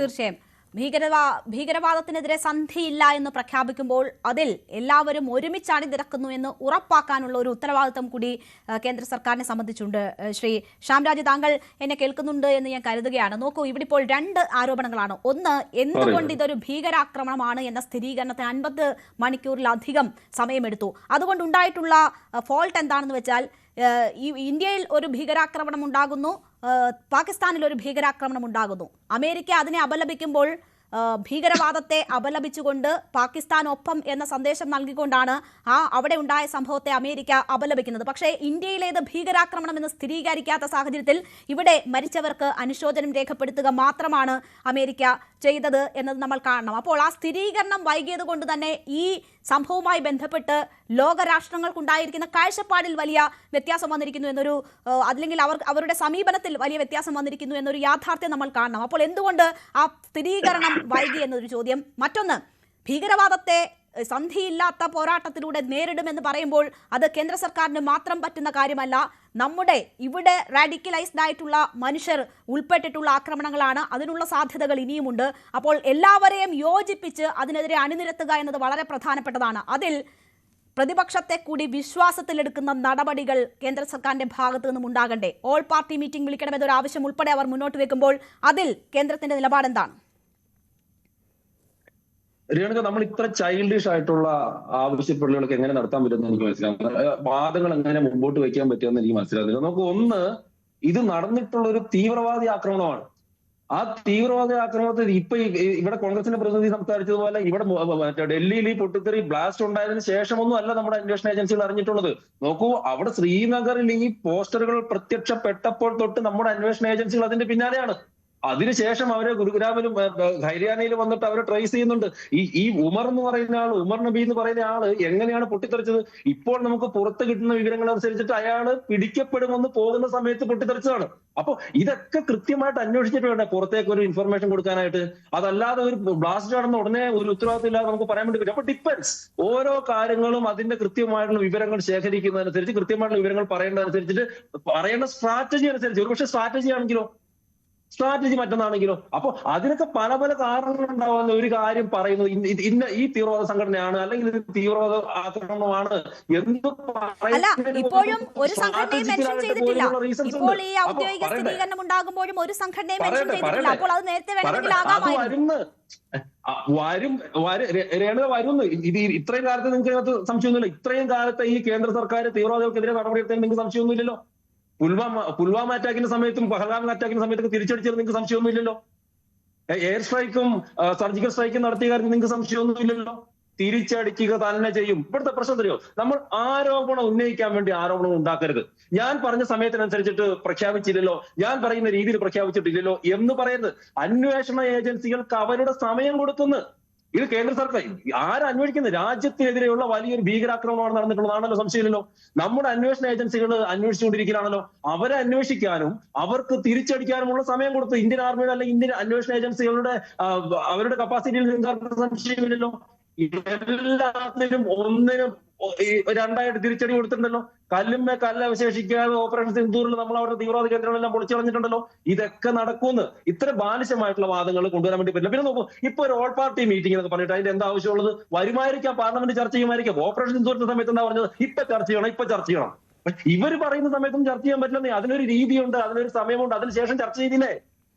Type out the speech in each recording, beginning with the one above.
തീർച്ചയായും. ഭീകരവാ ഭീകരവാദത്തിനെതിരെ സന്ധിയില്ല എന്ന് പ്രഖ്യാപിക്കുമ്പോൾ അതിൽ എല്ലാവരും ഒരുമിച്ച് അണിനിരക്കുന്നു എന്ന് ഉറപ്പാക്കാനുള്ള ഒരു ഉത്തരവാദിത്തം കൂടി കേന്ദ്ര സർക്കാരിനെ സംബന്ധിച്ചുണ്ട്. ശ്രീ ശ്യാംരാജ് താങ്കൾ എന്നെ കേൾക്കുന്നുണ്ട് എന്ന് ഞാൻ കരുതുകയാണ്. നോക്കൂ ഇവിടെ ഇപ്പോൾ രണ്ട് ആരോപണങ്ങളാണ്. ഒന്ന് എന്തുകൊണ്ട് ഇതൊരു ഭീകരാക്രമണമാണ് എന്ന സ്ഥിരീകരണത്തിന് അൻപത് മണിക്കൂറിലധികം സമയമെടുത്തു. അതുകൊണ്ടുണ്ടായിട്ടുള്ള ഫോൾട്ട് എന്താണെന്ന് വെച്ചാൽ ഈ ഇന്ത്യയിൽ ഒരു ഭീകരാക്രമണം ഉണ്ടാകുന്നു. പാകിസ്ഥാനിൽ ഒരു ഭീകരാക്രമണം ഉണ്ടാകുന്നു. അമേരിക്ക അതിനെ അപലപിക്കുമ്പോൾ ഭീകരവാദത്തെ അപലപിച്ചുകൊണ്ട് പാകിസ്ഥാൻ ഒപ്പം എന്ന സന്ദേശം നൽകിക്കൊണ്ടാണ് ആ അവിടെ ഉണ്ടായ സംഭവത്തെ അമേരിക്ക അപലപിക്കുന്നത്. പക്ഷേ ഇന്ത്യയിലേത് ഭീകരാക്രമണം എന്ന് സ്ഥിരീകരിക്കാത്ത സാഹചര്യത്തിൽ ഇവിടെ മരിച്ചവർക്ക് അനുശോചനം രേഖപ്പെടുത്തുക മാത്രമാണ് അമേരിക്ക ചെയ്തത് എന്നത് നമ്മൾ കാണണം. അപ്പോൾ ആ സ്ഥിരീകരണം വൈകിയത് കൊണ്ട് തന്നെ ഈ സംഭവവുമായി ബന്ധപ്പെട്ട് ലോകരാഷ്ട്രങ്ങൾക്കുണ്ടായിരിക്കുന്ന കാഴ്ചപ്പാടിൽ വലിയ വ്യത്യാസം വന്നിരിക്കുന്നു എന്നൊരു അല്ലെങ്കിൽ അവർ അവരുടെ സമീപനത്തിൽ വലിയ വ്യത്യാസം വന്നിരിക്കുന്നു എന്നൊരു യാഥാർത്ഥ്യം നമ്മൾ കാണണം. അപ്പോൾ എന്തുകൊണ്ട് ആ സ്ഥിരീകരണം വൈകി എന്നൊരു ചോദ്യം? മറ്റൊന്ന് ഭീകരവാദത്തെ സന്ധിയില്ലാത്ത പോരാട്ടത്തിലൂടെ നേരിടുമെന്ന് പറയുമ്പോൾ അത് കേന്ദ്ര സർക്കാരിന് മാത്രം പറ്റുന്ന കാര്യമല്ല. നമ്മുടെ ഇവിടെ റാഡിക്കലൈസ്ഡ് ആയിട്ടുള്ള മനുഷ്യർ ഉൾപ്പെട്ടിട്ടുള്ള ആക്രമണങ്ങളാണ്. അതിനുള്ള സാധ്യതകൾ ഇനിയുമുണ്ട്. അപ്പോൾ എല്ലാവരെയും യോജിപ്പിച്ച് അതിനെതിരെ അണിനിരത്തുക എന്നത് വളരെ പ്രധാനപ്പെട്ടതാണ്. അതിൽ പ്രതിപക്ഷത്തെ കൂടി വിശ്വാസത്തിലെടുക്കുന്ന നടപടികൾ കേന്ദ്ര സർക്കാരിന്റെ ഭാഗത്തു നിന്നും ഉണ്ടാകണ്ടേ. ഓൾ പാർട്ടി മീറ്റിംഗ് വിളിക്കണമെന്നൊരു ആവശ്യം ഉൾപ്പെടെ അവർ മുന്നോട്ട് വെക്കുമ്പോൾ അതിൽ കേന്ദ്രത്തിന്റെ നിലപാടെന്താണ്? രേണുക നമ്മൾ ഇത്ര ചൈൽഡിഷ് ആയിട്ടുള്ള ആവശ്യപ്പെടലുകളൊക്കെ എങ്ങനെ നടത്താൻ പറ്റുമെന്ന് എനിക്ക് മനസ്സിലാവുന്നത് വാദങ്ങൾ എങ്ങനെ മുമ്പോട്ട് വയ്ക്കാൻ പറ്റുമെന്ന് എനിക്ക് മനസ്സിലാകുന്നില്ല നമുക്ക് ഒന്ന് ഇത് നടന്നിട്ടുള്ള ഒരു തീവ്രവാദി ആക്രമണമാണ്. ആ തീവ്രവാദി ആക്രമണത്തിൽ ഇപ്പൊ ഇവിടെ കോൺഗ്രസിന്റെ പ്രതിനിധി സംസാരിച്ചതുപോലെ ഇവിടെ മറ്റേ ഡൽഹിയിൽ ഈ പൊട്ടിത്തെറി ബ്ലാസ്റ്റ് ഉണ്ടായതിനു ശേഷമൊന്നും അല്ല നമ്മുടെ അന്വേഷണ ഏജൻസികൾ അറിഞ്ഞിട്ടുള്ളത്. നോക്കൂ അവിടെ ശ്രീനഗറിൽ ഈ പോസ്റ്ററുകൾ പ്രത്യക്ഷപ്പെട്ടപ്പോൾ തൊട്ട് നമ്മുടെ അന്വേഷണ ഏജൻസികൾ അതിന്റെ പിന്നാലെയാണ്. അതിനുശേഷം അവരെ ഗുരുഗ്രാമിലും ഹരിയാനയിലും വന്നിട്ട് അവരെ ട്രേസ് ചെയ്യുന്നുണ്ട്. ഈ ഈ ഉമർ എന്ന് പറയുന്ന ആൾ ഉമർ നബി എന്ന് പറയുന്ന ആൾ എങ്ങനെയാണ് പൊട്ടിത്തെറിച്ചത്? ഇപ്പോൾ നമുക്ക് പുറത്ത് കിട്ടുന്ന വിവരങ്ങൾ അനുസരിച്ചിട്ട് അയാൾ പിടിക്കപ്പെടുമെന്ന് പോകുന്ന സമയത്ത് പൊട്ടിത്തെറിച്ചതാണ്. അപ്പൊ ഇതൊക്കെ കൃത്യമായിട്ട് അന്വേഷിച്ചിട്ട് വേണ്ടേ? പുറത്തേക്ക് ഒരു ഇൻഫർമേഷൻ കൊടുക്കാനായിട്ട്. അതല്ലാതെ ഒരു ബ്ലാസ്റ്റ് നടന്ന ഉടനെ ഒരു ഉത്തരവാദിത്തം ഇല്ലാതെ നമുക്ക് പറയാൻ വേണ്ടി പറ്റും അപ്പൊ ഡിപ്പെൻസ് ഓരോ കാര്യങ്ങളും അതിന്റെ കൃത്യമായിട്ടുള്ള വിവരങ്ങൾ ശേഖരിക്കുന്നതനുസരിച്ച് കൃത്യമായിട്ടുള്ള വിവരങ്ങൾ പറയേണ്ടതനുസരിച്ചിട്ട് പറയേണ്ട സ്ട്രാറ്റജി അനുസരിച്ച്. ഒരുപക്ഷെ സ്ട്രാറ്റജി ആണെങ്കിലോ സ്ട്രാറ്റജി മറ്റൊന്നാണെങ്കിലോ. അപ്പൊ അതിനൊക്കെ പല പല കാരണങ്ങൾ ഉണ്ടാവുന്ന ഒരു കാര്യം പറയുന്നത് ഇന്ന- ഈ തീവ്രവാദ സംഘടനയാണ് അല്ലെങ്കിൽ ഇത് തീവ്രവാദ ആക്രമണമാണ് എന്ന് അല്ല ഇപ്പോഴും ഒരു സംഘടനയും മെൻഷൻ ചെയ്തിട്ടില്ല. ഇപ്പോൾ ഈ അപ്പൊ ഔദ്യോഗിക സ്ഥിരീകരണം ഉണ്ടാകുമ്പോഴും ഒരു സംഘടനയും മെൻഷൻ ചെയ്തിട്ടില്ല. അപ്പോൾ അത് നേരത്തെ വേണമെങ്കിൽ ആകാമായിരുന്നു. വരും വര- രേണുക വരുന്നു. ഇത് ഇത്രയും കാലത്ത് നിങ്ങൾക്ക് അതിനകത്ത് സംശയമൊന്നുമില്ല. ഇത്രയും കാലത്ത് ഈ കേന്ദ്ര സർക്കാർ തീവ്രവാദികൾക്കെതിരെ നടപടിയെടുത്തതിന് നിങ്ങൾക്ക് സംശയമൊന്നുമില്ലല്ലോ. പുൽവാമ പുൽവാമ അറ്റാക്കിന്റെ സമയത്തും പഹൽഗാം അറ്റാക്കിന്റെ സമയത്തൊക്കെ തിരിച്ചടിച്ചത് നിങ്ങൾക്ക് സംശയമൊന്നുമില്ലല്ലോ? എയർ സ്ട്രൈക്കും സർജിക്കൽ സ്ട്രൈക്കും നടത്തിയ കാര്യത്തിൽ നിങ്ങൾക്ക് സംശയമൊന്നുമില്ലല്ലോ? തിരിച്ചടിക്കുക തന്നെ ചെയ്യും. ഇവിടുത്തെ പ്രശ്നം തരുമോ നമ്മൾ ആരോപണം ഉന്നയിക്കാൻ വേണ്ടി ആരോപണം ഉണ്ടാക്കരുത്. ഞാൻ പറഞ്ഞ സമയത്തിനനുസരിച്ചിട്ട് പ്രഖ്യാപിച്ചില്ലല്ലോ. ഞാൻ പറയുന്ന രീതിയിൽ പ്രഖ്യാപിച്ചിട്ടില്ലല്ലോ എന്ന് പറയുന്നത്. അന്വേഷണ ഏജൻസികൾക്ക് അവരുടെ സമയം കൊടുക്കുന്നു. ഇത് കേന്ദ്ര സർക്കാർ ആരന്വേഷിക്കുന്നത് രാജ്യത്തിനെതിരെയുള്ള വലിയൊരു ഭീകരാക്രമണമാണ് നടന്നിട്ടുള്ളതാണല്ലോ സംശയമില്ലല്ലോ. നമ്മുടെ അന്വേഷണ ഏജൻസികൾ അന്വേഷിച്ചുകൊണ്ടിരിക്കുകയാണല്ലോ. അവരെ അന്വേഷിക്കാനും അവർക്ക് തിരിച്ചടിക്കാനുമുള്ള സമയം കൊടുത്തു. ഇന്ത്യൻ ആർമിയുടെ അല്ലെങ്കിൽ ഇന്ത്യൻ അന്വേഷണ ഏജൻസികളുടെ അവരുടെ കപ്പാസിറ്റിയിൽ സംശയമില്ലല്ലോ. എല്ലാത്തിനും ഒന്നിനും ഈ രണ്ടായിട്ട് തിരിച്ചടി കൊടുത്തിട്ടുണ്ടല്ലോ. കല്ലുമ്മേ കല്ല് അവശേഷിക്കാതെ ഓപ്പറേഷൻ സിന്ദൂറിൽ നമ്മൾ അവരുടെ തീവ്രവാദ കേന്ദ്രങ്ങളെല്ലാം പൊളിച്ചറിഞ്ഞിട്ടുണ്ടല്ലോ ഇതൊക്കെ നടക്കുമെന്ന് ഇത്ര ബാലിശമായിട്ടുള്ള വാദങ്ങൾ കൊണ്ടുവരാൻ വേണ്ടി പറ്റില്ല. പിന്നെ നോക്കൂ ഇപ്പൊ ഒരു ഓൾ പാർട്ടി മീറ്റിംഗ് എന്നൊക്കെ പറഞ്ഞിട്ട് അതിന്റെ എന്താ ആവശ്യമുള്ളത്? വരുമായിരിക്കാം പാർലമെന്റ് ചർച്ച ചെയ്യുമായിരിക്കാം. ഓപ്പറേഷൻ സിന്ദൂറിന്റെ സമയത്ത് എന്താ പറഞ്ഞത്? ഇപ്പൊ ചർച്ച ചെയ്യണം ഇപ്പൊ ചർച്ച ചെയ്യണം. ഇവർ പറയുന്ന സമയത്തും ചർച്ച ചെയ്യാൻ പറ്റില്ലെന്നേ. അതിനൊരു രീതിയുണ്ട് അതിനൊരു സമയമുണ്ട്. അതിനുശേഷം ചർച്ച ചെയ്തില്ലേ?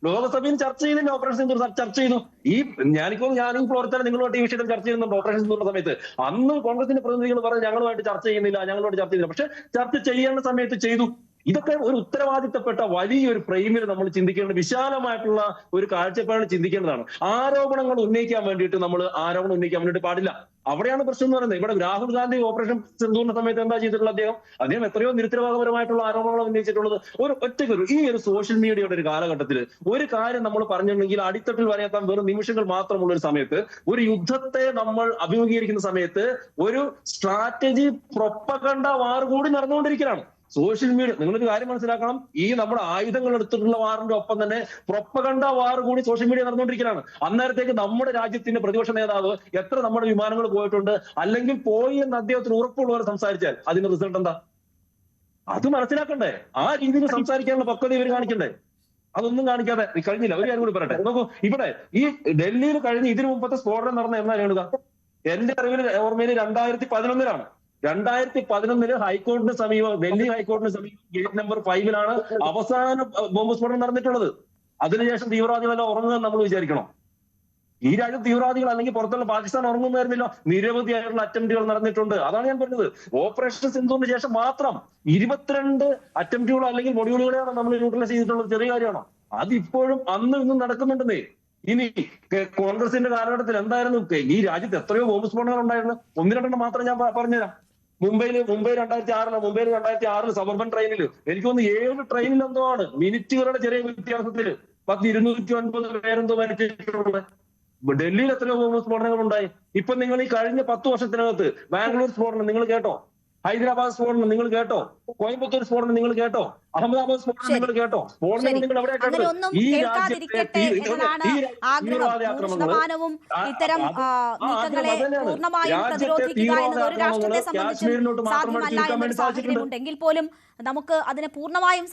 ലോകസഭയിൽ ചർച്ച ചെയ്തില്ല ഓപ്പറേഷൻ സിന്ദൂർ ചർച്ച ചെയ്തു ഈ ഞാനിപ്പോ ഞാനും ഫ്ലോറിൽ നിങ്ങളുമായിട്ട് ഈ വിഷയത്തിൽ ചർച്ച ചെയ്യുന്നുണ്ട് ഓപ്പറേഷൻ സിന്ദൂറിന്റെ സമയത്ത്. അന്ന് കോൺഗ്രസിന്റെ പ്രതിനിധികൾ പറഞ്ഞു ഞങ്ങളുമായിട്ട് ചർച്ച ചെയ്യുന്നില്ല ഞങ്ങളോട് ചർച്ച ചെയ്യുന്നില്ല. പക്ഷെ ചർച്ച ചെയ്യേണ്ട സമയത്ത് ചെയ്തു. ഇതൊക്കെ ഒരു ഉത്തരവാദിത്തപ്പെട്ട വലിയൊരു ഫ്രെയിമിൽ നമ്മൾ ചിന്തിക്കേണ്ട വിശാലമായിട്ടുള്ള ഒരു കാഴ്ചപ്പാട് ചിന്തിക്കേണ്ടതാണ്. ആരോപണങ്ങൾ ഉന്നയിക്കാൻ വേണ്ടിയിട്ട് നമ്മൾ ആരോപണം ഉന്നയിക്കാൻ വേണ്ടിയിട്ട് പാടില്ല. അവിടെയാണ് പ്രശ്നം എന്ന് പറയുന്നത്. ഇവിടെ രാഹുൽ ഗാന്ധി ഓപ്പറേഷൻ സിന്ധുവിന്റെ സമയത്ത് എന്താ ചെയ്തിട്ടുള്ള അദ്ദേഹം? അദ്ദേഹം എത്രയോ നിരുത്തരവാദപരമായിട്ടുള്ള ആരോപണങ്ങൾ ഉന്നയിച്ചിട്ടുള്ളത്. ഒരു ഒറ്റയ്ക്ക് ഒരു ഈ ഒരു സോഷ്യൽ മീഡിയയുടെ ഒരു കാലഘട്ടത്തിൽ ഒരു കാര്യം നമ്മൾ പറഞ്ഞിട്ടുണ്ടെങ്കിൽ അടിത്തട്ടിൽ വരെയെത്താൻ വെറും നിമിഷങ്ങൾ മാത്രമുള്ള ഒരു സമയത്ത് ഒരു യുദ്ധത്തെ നമ്മൾ അഭിമുഖീകരിക്കുന്ന സമയത്ത് ഒരു സ്ട്രാറ്റജി പ്രൊപ്പകണ്ട വാർ കൂടി നടന്നുകൊണ്ടിരിക്കുകയാണ്. സോഷ്യൽ മീഡിയ നിങ്ങളൊരു കാര്യം മനസ്സിലാക്കണം. ഈ നമ്മുടെ ആയുധങ്ങൾ എടുത്തിട്ടുള്ള വാറിന്റെ ഒപ്പം തന്നെ പ്രൊപ്പകണ്ട വാർ കൂടി സോഷ്യൽ മീഡിയ നടന്നുകൊണ്ടിരിക്കുകയാണ്. അന്നേരത്തേക്ക് നമ്മുടെ രാജ്യത്തിന്റെ പ്രതിപക്ഷ നേതാവ് എത്ര നമ്മുടെ വിമാനങ്ങൾ പോയിട്ടുണ്ട് അല്ലെങ്കിൽ പോയി എന്ന് അദ്ദേഹത്തിന് ഉറപ്പുള്ളവർ സംസാരിച്ചാൽ അതിന്റെ റിസൾട്ട് എന്താ? അത് മനസ്സിലാക്കണ്ടേ. ആ രീതിയിൽ സംസാരിക്കാനുള്ള പക്വത ഇവർ കാണിക്കണ്ടേ? അതൊന്നും കാണിക്കാതെ. കഴിഞ്ഞില്ല ഒരു കാര്യം കൂടി പറയട്ടെ. നോക്കൂ ഇവിടെ ഈ ഡൽഹിയിൽ കഴിഞ്ഞ് ഇതിനു മുമ്പത്തെ സ്ഫോടനം നടന്ന എന്നാ രേണുക എന്റെ അറിവിൽ ഓർമ്മയിൽ രണ്ടായിരത്തി പതിനൊന്നിലാണ്. രണ്ടായിരത്തി പതിനൊന്നിൽ ഹൈക്കോടതിന് സമീപം ഡൽഹി ഹൈക്കോടതിന് സമീപം ഗേറ്റ് നമ്പർ ഫൈവിലാണ് അവസാന ബോംബ് സ്ഫോടനം നടന്നിട്ടുള്ളത്. അതിനുശേഷം തീവ്രവാദികളെല്ലാം ഉറങ്ങുക നമ്മൾ വിചാരിക്കണം. ഈ രാജ്യം തീവ്രവാദികൾ അല്ലെങ്കിൽ പുറത്തുള്ള പാകിസ്ഥാൻ ഉറങ്ങുന്നതായിരുന്നില്ല നിരവധിയായിട്ടുള്ള അറ്റംപ്റ്റുകൾ നടന്നിട്ടുണ്ട്. അതാണ് ഞാൻ പറഞ്ഞത്. ഓപ്പറേഷൻ സിന്ധുവിന് ശേഷം മാത്രം ഇരുപത്തിരണ്ട് അറ്റംപ്റ്റുകളോ അല്ലെങ്കിൽ മൊഡ്യൂളുകളെയാണ് നമ്മൾ ന്യൂട്രലൈസ് ചെയ്തിട്ടുള്ളത് ചെറിയ കാര്യമാണോ? അതിപ്പോഴും അന്നും ഇന്നും നടക്കുന്നുണ്ടെന്നേ. ഇനി കോൺഗ്രസിന്റെ കാലഘട്ടത്തിൽ എന്തായിരുന്നു? ഈ രാജ്യത്ത് എത്രയോ ബോംബ് സ്ഫോടനങ്ങൾ ഉണ്ടായിരുന്നു. ഒന്ന് രണ്ടെണ്ണം മാത്രം ഞാൻ പറഞ്ഞുതരാം. മുംബൈയിൽ മുംബൈ രണ്ടായിരത്തി ആറിൽ മുംബൈ രണ്ടായിരത്തി ആറിൽ സബർബൻ ട്രെയിനിൽ എനിക്ക് തോന്നുന്നു ഏഴ് ട്രെയിനിൽ ആണ് മിനിറ്റുകളുടെ ചെറിയ വ്യത്യാസത്തിൽ പത്ത് ഇരുന്നൂറ്റി ഒൻപത് പേരെന്തോ മരിച്ചിട്ടുള്ളത് ഡൽഹിയിൽ എത്രയോ സ്ഫോടനങ്ങൾ ഉണ്ടായി ഇപ്പൊ നിങ്ങൾ ഈ കഴിഞ്ഞ പത്ത് വർഷത്തിനകത്ത് ബാംഗ്ലൂർ സ്ഫോടനം നിങ്ങൾ കേട്ടോ? ഹൈദരാബാദ് സ്ഫോടനം നിങ്ങൾ കേട്ടോ. കോയമ്പത്തൂർ സ്ഫോടനം നിങ്ങൾ കേട്ടോ. അഹമ്മദാബാദ് സ്ഫോടനം നിങ്ങൾ കേട്ടോ. സ്ഫോടനം നിങ്ങൾ എവിടെ കേട്ടോ ഈ രാജ്യത്തെ ആഗ്രഹം. ഇത്തരം നീക്കങ്ങളെ പൂർണമായും പ്രതിരോധിക്കുക എന്നത് ഒരു രാഷ്ട്രത്തെ സംബന്ധിച്ചും സാധ്യമല്ല എന്നൊരു സാഹചര്യമുണ്ട് പോലും നമുക്ക് അതിനെ പൂർണമായും